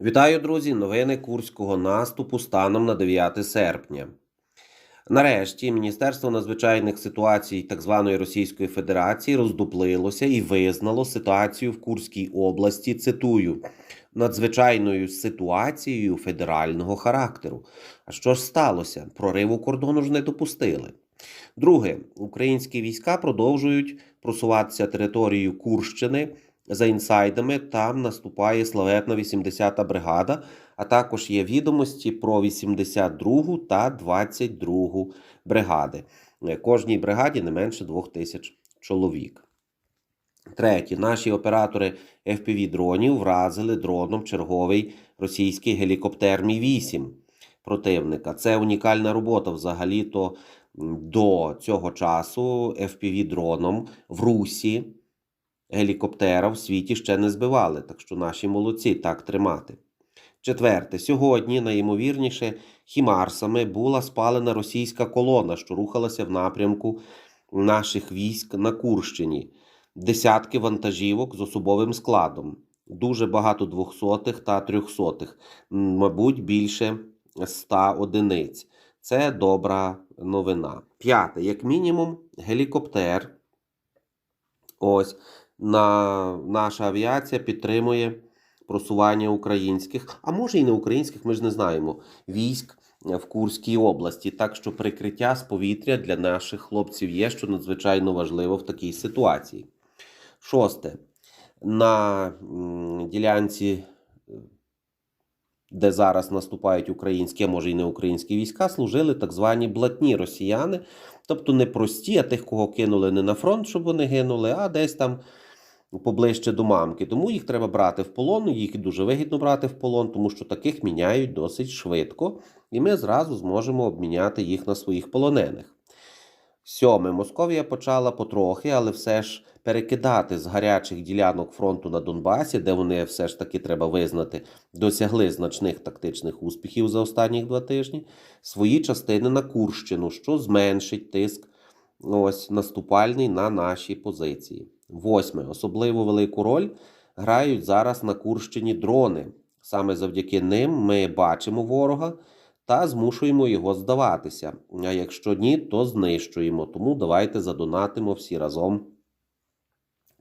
Вітаю, друзі! Новини Курського наступу станом на 9 серпня. Нарешті Міністерство надзвичайних ситуацій так званої Російської Федерації роздуплилося і визнало ситуацію в Курській області. Цитую надзвичайною ситуацією федерального характеру. А що ж сталося? Прориву кордону ж не допустили. Друге, українські війська продовжують просуватися територією Курщини. За інсайдами там наступає славетна 80-та бригада, а також є відомості про 82-гу та 22-гу бригади. Е, Кожній бригаді не менше двох тисяч чоловік. Третє, наші оператори FPV-дронів вразили дроном черговий російський гелікоптер Мі-8 противника. Це унікальна робота взагалі-то до цього часу FPV-дроном в Русі гелікоптера в світі ще не збивали, так що наші молодці так тримати. Четверте, сьогодні, найімовірніше, хімарсами була спалена російська колона, що рухалася в напрямку наших військ на Курщині. Десятки вантажівок з особовим складом, дуже багато двохсотих та трьохсотих, мабуть, більше ста одиниць. Це добра новина. П'яте, як мінімум, гелікоптер. Ось на наша авіація підтримує просування українських, а може і не українських, ми ж не знаємо, військ в Курській області. Так що прикриття з повітря для наших хлопців є, що надзвичайно важливо в такій ситуації. Шосте. На ділянці, е, де зараз наступають українські, а може і не українські війська, служили так звані блатні росіяни, тобто не прості, а тих, кого кинули не на фронт, щоб вони гинули, а десь там поближче до мамки. Тому їх треба брати в полон. Їх дуже вигідно брати в полон, тому що таких міняють досить швидко, і ми зразу зможемо обміняти їх на своїх полонених. Сьоме. Московія почала потрохи, але все ж перекидати з гарячих ділянок фронту на Донбасі, де вони все ж таки треба визнати, досягли значних тактичних успіхів за останні два тижні, свої частини на Курщину, що зменшить тиск ось наступальний на наші позиції. Восьме. Особливо велику роль грають зараз на Курщині дрони. Саме завдяки ним ми бачимо ворога та змушуємо його здаватися. А якщо ні, то знищуємо. Тому давайте задонатимо всі разом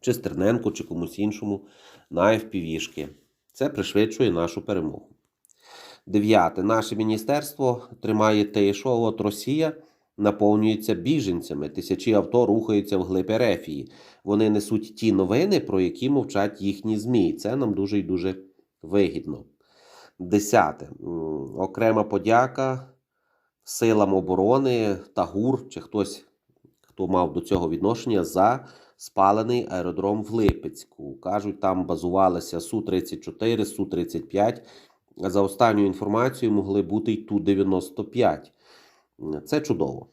чи Стерненку, чи комусь іншому на FPV-шки. Це пришвидшує нашу перемогу. Дев'яте. Наше міністерство тримає тишу, а от Росія наповнюється біженцями. Тисячі авто рухаються в глиб Ерефії. Вони несуть ті новини, про які мовчать їхні ЗМІ. Це нам дуже і дуже вигідно. Десяте. Окрема подяка силам оборони та ГУР, чи хтось, хто мав до цього відношення, за спалений аеродром в Липецьку. Кажуть, там базувалися Су-34, Су-35. За останньою інформацією могли бути й Ту-95. Це чудово.